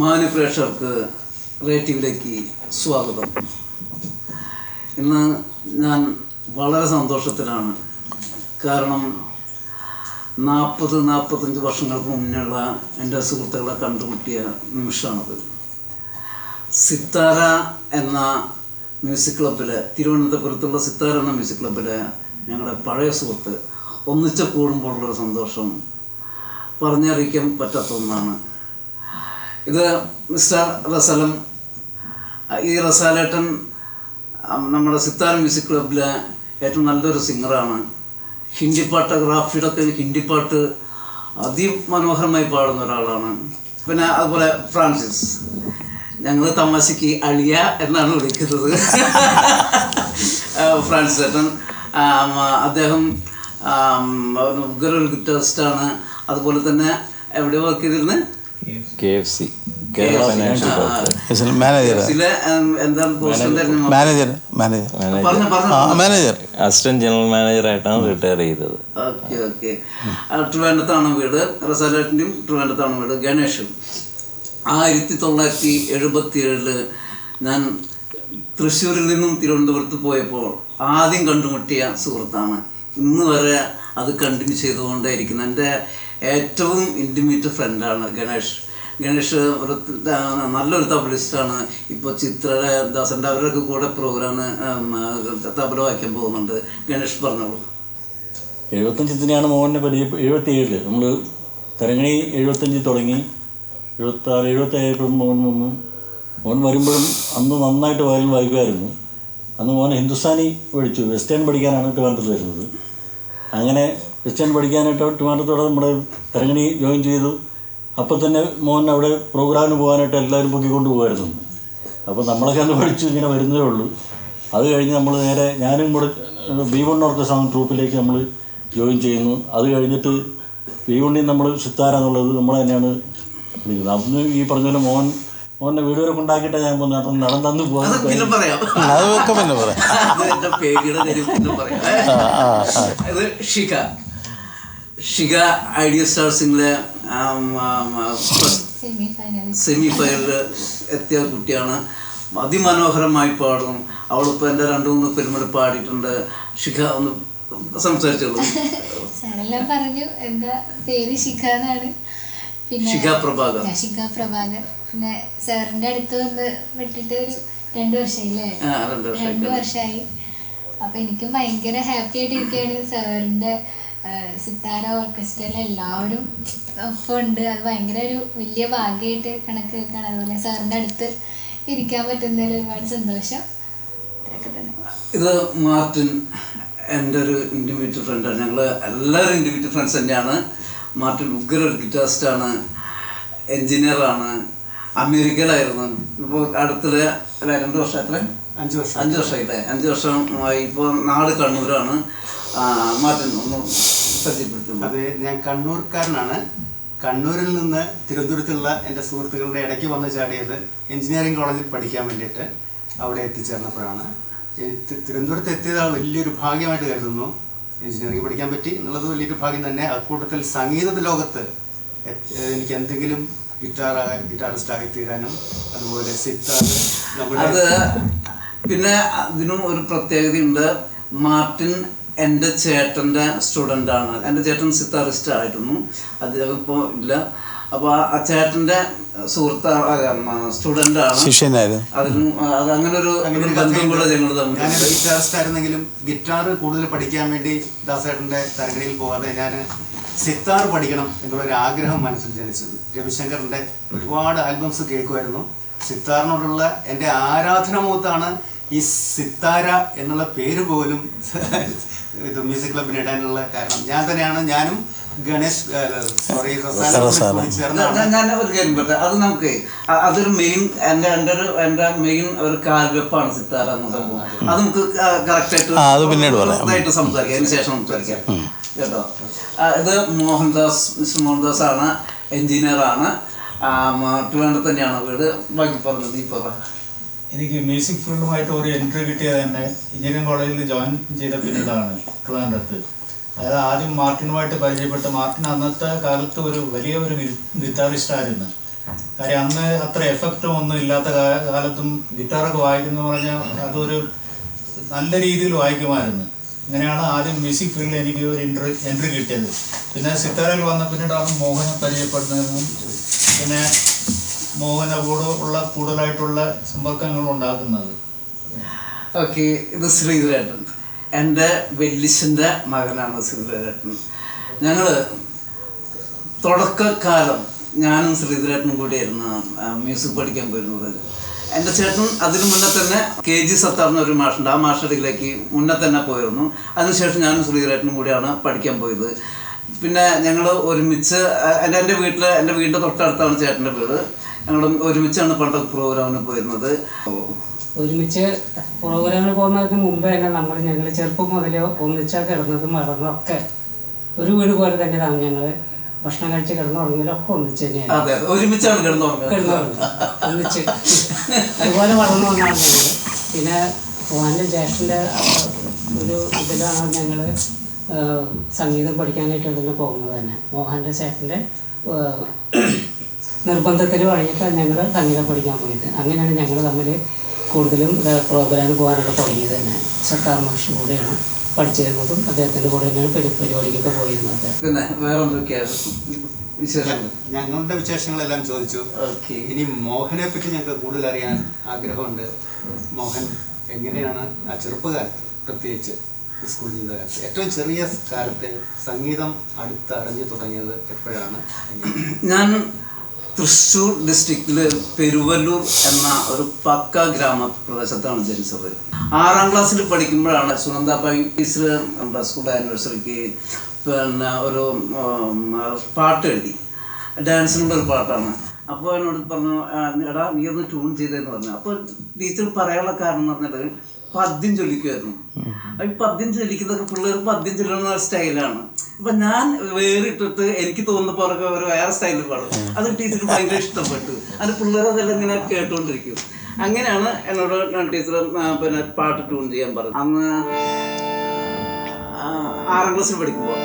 മാന്യ പ്രേക്ഷകർക്ക് റേറ്റിംഗിലേക്ക് സ്വാഗതം. ഇന്ന് ഞാൻ വളരെ സന്തോഷത്തിലാണ്. കാരണം നാൽപ്പത് നാൽപ്പത്തഞ്ച് വർഷങ്ങൾക്ക് മുന്നുള്ള എന്റെ സുഹൃത്തുക്കളെ കണ്ടുമുട്ടിയ നിമിഷമാണത്. സിത്താര എന്ന മ്യൂസിക് ക്ലബ്ബിലെ തിരുവനന്തപുരത്തുള്ള സിത്താര എന്ന മ്യൂസിക് ക്ലബ്ബിലെ ഞങ്ങളുടെ പഴയ സുഹൃത്ത് ഒന്നിച്ച് കൂടുമ്പോഴുള്ളൊരു സന്തോഷം പറഞ്ഞറിയിക്കാൻ പറ്റാത്ത ഒന്നാണ് ഇത് മിസ്റ്റർ റസലം ഈ റസാലേട്ടൻ നമ്മുടെ സിത്താര മ്യൂസിക് ക്ലബിലെ ഏറ്റവും നല്ലൊരു സിംഗറാണ്. ഹിന്ദി പാട്ട് ഗ്രാഫിയുടെ ഒക്കെ ഹിന്ദി പാട്ട് അതിമനോഹരമായി പാടുന്ന ഒരാളാണ്. പിന്നെ അതുപോലെ ഫ്രാൻസിസ്. ഞങ്ങൾ തമാശയ്ക്ക് അളിയ എന്നാണ് വിളിക്കുന്നത്. ഫ്രാൻസിസ് ഏട്ടൻ. അദ്ദേഹം ഗിറ്റാറിസ്റ്റാണ്. അതുപോലെ തന്നെ എവിടെ വർക്ക് ചെയ്തിരുന്നത് K F C. Kerala financial corporation manager ഇതിലെ എന്താണ് പോസ്റ്റ് മാനേജർ മാനേജർ പറഞ്ഞു പറഞ്ഞു മാനേജർ അസിസ്റ്റന്റ് ജനറൽ മാനേജറായിട്ടാണ് റിട്ടയർ ചെയ്തത്. Okay okay. ട്രിവാൻഡത്താണ് വീട്. റസാലേട്ടിന്റെയും ട്രിവാൻഡത്താണ് വീട്. ഗണേഷും. ആയിരത്തി തൊള്ളായിരത്തി എഴുപത്തി ഏഴിൽ ഞാൻ തൃശ്ശൂരിൽ നിന്നും തിരുവനന്തപുരത്ത് പോയപ്പോൾ ആദ്യം കണ്ടുമുട്ടിയ സുഹൃത്താണ്. ഇന്ന് വരെ അത് കണ്ടിന്യൂ ചെയ്തുകൊണ്ടേയിരിക്കുന്നു. എന്റെ ഏറ്റവും ഇന്റിമേറ്റ് ഫ്രണ്ടാണ് ഗണേഷ്. ഗണേഷ് ഒരു നല്ലൊരു തബലിസ്റ്റാണ്. ഇപ്പോൾ ചിത്ര ദാസന്റെ അവരൊക്കെ കൂടെ പ്രോഗ്രാം തബല വായിക്കാൻ പോകുന്നുണ്ട്. ഗണേഷ് പറഞ്ഞോളൂ. എഴുപത്തഞ്ച് തന്നെയാണ് മോഹനെ പരിചയ എഴുപത്തി ഏഴിൽ നമ്മൾ തരങ്ങണി എഴുപത്തഞ്ച് തുടങ്ങി. എഴുപത്താറ് എഴുപത്തേഴ് മോഹൻ വന്നു. മോൻ വരുമ്പോഴും അന്ന് നന്നായിട്ട് വയലിൻ വായിക്കുമായിരുന്നു. അന്ന് മോൻ ഹിന്ദുസ്ഥാനി പഠിച്ചു. വെസ്റ്റേൺ പഠിക്കാനാണ് ട്രിവാൻഡ്രത്ത് വരുന്നത്. അങ്ങനെ വെസ്റ്റേൺ പഠിക്കാനായിട്ട് ട്രിവാൻഡ്രത്തോടെ നമ്മുടെ തരങ്ങണി ജോയിൻ ചെയ്തു. അപ്പോൾ തന്നെ മോൻ അവിടെ പ്രോഗ്രാമിന് പോകാനായിട്ട് എല്ലാവരും പൊക്കിക്കൊണ്ട് പോകുമായിരുന്നു അപ്പോൾ നമ്മളൊക്കെ അന്ന് പഠിച്ചു ഇങ്ങനെ വരുന്നേ ഉള്ളൂ. അത് കഴിഞ്ഞ് നമ്മൾ നേരെ ഞാനും കൂടെ ബി വൺ ഓർക്കസ്ട്ര ട്രൂപ്പിലേക്ക് നമ്മൾ ജോയിൻ ചെയ്യുന്നു. അത് കഴിഞ്ഞിട്ട് ബി വണ്ണിൽ നമ്മൾ സിത്താര എന്നുള്ളത് നമ്മൾ തന്നെയാണ് പഠിക്കുന്നത് അന്ന് ഈ പറഞ്ഞ പോലെ മോൻ മോനെ വീട് വരെ കൊണ്ടാക്കിയിട്ട് ഞാൻ പോകുന്നത് അപ്പം നടന്നു പോകാൻ അത് പിന്നെ പറയാം. അതൊക്കെ പിന്നെ പറയാം. ഷിക ഐഡിയ സ്റ്റാർസിംഗിലെ സെമി ഫൈനലിൽ എത്തിയ കുട്ടിയാണ്. അതിമനോഹരമായി പാടും അവളിപ്പോൾ എന്റെ രണ്ട് മൂന്ന് ഫിലിമിൽ പാടിയിട്ടുണ്ട്. ഷിഖ ഒന്ന് സംസാരിച്ചോളൂ. സാറെല്ലാം പറഞ്ഞു എന്താ പേര് ഷിഖ എന്നാണ്. പിന്നെ ഷിഖ പ്രഭാകർ. ഷിഖ പ്രഭാകർ. പിന്നെ സാറിന്റെ അടുത്ത് വന്ന് വിട്ടിട്ട് ഒരു രണ്ടു വർഷമായില്ലേ? രണ്ട് വർഷമായി. അപ്പൊ എനിക്കും ഭയങ്കര ഹാപ്പി ആയിട്ട് ഇരിക്കുകയാണ് സാറിന്റെ സിത്താര ഓർക്കസ്ട്രയിലെ എല്ലാവരും ഒപ്പം ഉണ്ട് അത് ഭയങ്കര ഒരു വലിയ ഭാഗ്യമായിട്ട് കണക്ക് വെക്കാണ്. അതുപോലെ സാറിന്റെ അടുത്ത് ഇരിക്കാൻ പറ്റുന്നതിൽ ഒരുപാട് സന്തോഷം. ഇത് മാർട്ടിൻ എന്റെ ഒരു ഇൻഡിവിജ്വൽ ഫ്രണ്ടാണ് ഞങ്ങൾ എല്ലാവരും ഇൻഡിവിജ്വൽ ഫ്രണ്ട്സ് തന്നെയാണ്. മാർട്ടിൻ ഉഗ്ര ഒരു ഗിറ്റാറിസ്റ്റാണ് എൻജിനീയറാണ് അമേരിക്കയിലായിരുന്നു. ഇപ്പോൾ അടുത്തിടെ രണ്ട് വർഷം എത്ര അഞ്ച് വർഷം. അഞ്ച് വർഷമായില്ലേ? അഞ്ച് വർഷമായി. ഇപ്പോൾ നാട് കണ്ണൂരാണ്. ആ, അതെ ഞാൻ കണ്ണൂർക്കാരനാണ്. കണ്ണൂരിൽ നിന്ന് തിരുവനന്തപുരത്തുള്ള എന്റെ സുഹൃത്തുക്കളുടെ ഇടയ്ക്ക് വന്ന് ചാടിയത് എഞ്ചിനീയറിംഗ് കോളേജിൽ പഠിക്കാൻ വേണ്ടിയിട്ട് അവിടെ എത്തിച്ചേർന്നപ്പോഴാണ്. തിരുവനന്തപുരത്ത് എത്തിയത് വലിയൊരു ഭാഗ്യമായിട്ട് കരുതുന്നു. എഞ്ചിനീയറിംഗ് പഠിക്കാൻ പറ്റി എന്നുള്ളത് വലിയൊരു ഭാഗ്യം തന്നെ. അക്കൂട്ടത്തിൽ സംഗീത ലോകത്ത് എനിക്ക് എന്തെങ്കിലും ഗിറ്റാർ ഗിറ്റാറിസ്റ്റ് ആയി തീരാനും അതുപോലെ സിത്താർ അത് പിന്നെ അതിനും ഒരു പ്രത്യേകതയുണ്ട്. മാർട്ടിൻ എന്റെ ചേട്ടന്റെ സ്റ്റുഡന്റ് ആണ് എന്റെ ചേട്ടൻ സിത്താറിസ്റ്റ് ആയിരുന്നു. അദ്ദേഹം ഇപ്പോൾ ഇല്ല. അപ്പോൾ ആ ചേട്ടന്റെ സുഹൃത്ത് സ്റ്റുഡന്റാണ്. ആണ് ശിഷ്യനായിരുന്നു. അതിനും അത് അങ്ങനെ ഒരു അങ്ങനെ ഒരു ബന്ധം കൂടെ ഞങ്ങൾ ഗിറ്റാറിസ്റ്റ് ആയിരുന്നെങ്കിലും ഗിറ്റാർ കൂടുതൽ പഠിക്കാൻ വേണ്ടി ദാസേട്ടന്റെ തരകളിൽ പോകാതെ ഞാൻ സിത്താർ പഠിക്കണം എന്നുള്ളൊരു ആഗ്രഹം മനസ്സിൽ ജനിച്ചത്. രവിശങ്കറിന്റെ ഒരുപാട് ആൽബംസ് കേൾക്കുമായിരുന്നു. സിത്താറിനോടുള്ള എന്റെ മുഖത്താണ് ഈ സിത്താര എന്നുള്ള പേര് പോലും ഇത് മ്യൂസിക് ക്ലബിന് ഇടാനുള്ള കാരണം. ഞാൻ തന്നെയാണ് ഞാനും ഗണേഷ് സോറി ഞാൻ- ഒരു കാര്യം അത് നമുക്ക് അതൊരു മെയിൻ എന്റെ എന്റെ ഒരു എന്റെ മെയിൻ ഒരു കാൽവെപ്പാണ് സിത്താര എന്ന സംഭവം. അത് നമുക്ക് കറക്റ്റ് ആയിട്ട് ആ, അത് പിന്നീട് പറയാം. ഇതായിട്ട് സംസാരിക്കാം. അതിന് ശേഷം സംസാരിക്കാം. കേട്ടോ? ഇത് മോഹൻദാസ് മിസ്റ്റർ മോഹൻദാസ് ആണ് എഞ്ചിനീയർ ആണ് ട്രിവാൻഡ്രത്ത് തന്നെയാണ് വീട്. ബാക്കി പറഞ്ഞത് ഈ പറ. എനിക്ക് മ്യൂസിക് ഫീൽഡുമായിട്ട് ഒരു എൻട്രി കിട്ടിയത് തന്നെ എഞ്ചിനീയറിംഗ് കോളേജിൽ ജോയിൻ ചെയ്ത പിന്നീടാണ് ട്രിവാൻഡ്രത്ത്. അതായത് ആദ്യം മാർട്ടിനുമായിട്ട് പരിചയപ്പെട്ട്. മാർട്ടിൻ അന്നത്തെ കാലത്ത് ഒരു വലിയ ഒരു ഗിറ്റാറിസ്റ്റായിരുന്നു കാര്യം അന്ന് അത്ര എഫക്റ്റും ഒന്നും ഇല്ലാത്ത കാലത്തും ഗിറ്റാറൊക്കെ വായിക്കുന്നു പറഞ്ഞാൽ അതൊരു നല്ല രീതിയിൽ വായിക്കുമായിരുന്നു. ഇങ്ങനെയാണ് ആദ്യം മ്യൂസിക് ഫീൽഡിൽ എനിക്ക് ഒരു എൻട്രി എൻട്രി കിട്ടിയത്. പിന്നെ സിത്താരയിൽ വന്ന പിന്നീടാണ് മോഹനെ പരിചയപ്പെടുന്നതും പിന്നെ മോഹന കൂടെ ഉള്ള കൂടുതലായിട്ടുള്ള സമ്പർക്കങ്ങൾ ഉണ്ടാക്കുന്നത്? ഓക്കെ ഇത് ശ്രീധരേട്ടൻ. എന്റെ വെല്ലിശന്റെ മകനാണ് ശ്രീധരേട്ടൻ. ഞങ്ങൾ തുടക്കക്കാലം ഞാനും ശ്രീധരേട്ടനും കൂടിയായിരുന്നു മ്യൂസിക് പഠിക്കാൻ പോയിരുന്നത്. എന്റെ ചേട്ടൻ അതിനു മുന്നേ തന്നെ കെ ജി സത്താറിന് ഒരു മാഷുണ്ട്. ആ മാഷടിയിലേക്ക് മുന്നേ തന്നെ പോയിരുന്നു. അതിനുശേഷം ഞാനും ശ്രീധരേട്ടനും കൂടിയാണ് പഠിക്കാൻ പോയത്. പിന്നെ ഞങ്ങൾ ഒരുമിച്ച് എന്റെ എന്റെ വീട്ടിൽ എന്റെ വീടിന്റെ തൊട്ടടുത്താണ് ചേട്ടന്റെ വീട്. ഞങ്ങൾ ഒരുമിച്ചാണ് പണ്ടൊക്കെ പ്രോഗ്രാമിന് പോയിരുന്നത്. ഒരുമിച്ച് പ്രോഗ്രാമിന് പോകുന്നതിന് മുമ്പ് തന്നെ നമ്മൾ ഞങ്ങൾ ചെറുപ്പം മുതലേ ഒന്നിച്ചാ കിടന്നതും വളർന്നതൊക്കെ ഒരു വീട് പോലെ തന്നെ തന്നെയാണ് ഞങ്ങൾ ഭക്ഷണം കഴിച്ച് കിടന്നുറങ്ങിയതൊക്കെ ഒന്നിച്ച് തന്നെയാണ് ഒരുമിച്ചാണ് കിടന്നുറങ്ങുന്നത് ഒന്നിച്ച്. അതുപോലെ വളർന്നു വന്നാണ് ഞങ്ങൾ പിന്നെ മോഹന്റെ ജ്യേഷ്ഠന്റെ ഒരു ഇതിലാണ് ഞങ്ങൾ സംഗീതം പഠിക്കാനായിട്ട് ഇവിടെ പോകുന്നത് തന്നെ. മോഹന്റെ ചേട്ടന്റെ നിർബന്ധത്തിൽ വഴിയിട്ടാണ് ഞങ്ങൾ സംഗീതം പഠിക്കാൻ പോയത്. അങ്ങനെയാണ് ഞങ്ങൾ തമ്മിൽ കൂടുതലും പ്രോഗ്രാം പോകാനൊക്കെ തുടങ്ങിയത് തന്നെ. സത്താർ മാഷ് കൂടെയാണ് പഠിച്ചിരുന്നതും അദ്ദേഹത്തിന്റെ കൂടെ തന്നെയാണ് പരി- പരിപാടിക്കൊക്കെ പോയിരുന്നത്. പിന്നെ വേറെ എന്തൊക്കെയാണ് വിശേഷങ്ങൾ? ഞങ്ങളുടെ വിശേഷങ്ങളെല്ലാം ചോദിച്ചു. ഓക്കെ. ഇനി മോഹനെ പറ്റി ഞങ്ങൾക്ക് കൂടുതൽ അറിയാൻ ആഗ്രഹമുണ്ട്. മോഹൻ എങ്ങനെയാണ് ആ ചെറുപ്പകാലത്ത് പ്രത്യേകിച്ച് സ്കൂൾ ജീവിതകാലത്ത്? ഏറ്റവും ചെറിയ കാലത്തെ സംഗീതം അടുത്തറിഞ്ഞു തുടങ്ങിയത് എപ്പോഴാണ്? ഞാൻ തൃശ്ശൂർ ഡിസ്ട്രിക്റ്റിൽ പെരുവല്ലൂർ എന്ന ഒരു പക്ക ഗ്രാമപ്രദേശത്താണ് ജനിച്ചത്. ആറാം ക്ലാസ്സിൽ പഠിക്കുമ്പോഴാണ് സുനന്ദാബായി ടീച്ചർ നമ്മുടെ സ്കൂൾ ആനിവേഴ്സറിക്ക് പിന്നെ ഒരു പാട്ട് എഴുതി. ഡാൻസിനുള്ള ഒരു പാട്ടാണ്. അപ്പോൾ എന്നോട് പറഞ്ഞു എടാ നീ ഒന്ന് ട്യൂൺ ചെയ്തതെന്ന് പറഞ്ഞു. അപ്പോൾ ടീച്ചർ പറയാനുള്ള കാരണം എന്ന് പറഞ്ഞത് പദ്യം ചൊല്ലിക്കുമായിരുന്നു ഈ പദ്യം ചൊല്ലിക്കുന്നതൊക്കെ പിള്ളേർ പദ്യം ചൊല്ലുന്ന സ്റ്റൈലാണ് അപ്പൊ ഞാൻ വേറിട്ടിട്ട് എനിക്ക് തോന്നുന്ന പോലൊക്കെ ഒരു വേറെ സ്റ്റൈലിൽ പാടും. അത് ടീച്ചർക്ക് ഭയങ്കര ഇഷ്ടപ്പെട്ടു. അത് പിള്ളേർ അതെല്ലാം ഇങ്ങനെ കേട്ടുകൊണ്ടിരിക്കും അങ്ങനെയാണ് എന്നോട് ടീച്ചർ പിന്നെ പാട്ട് ട്യൂൺ ചെയ്യാൻ പറഞ്ഞു അന്ന് ആറാം ക്ലാസ്സിൽ പഠിക്കുമ്പോൾ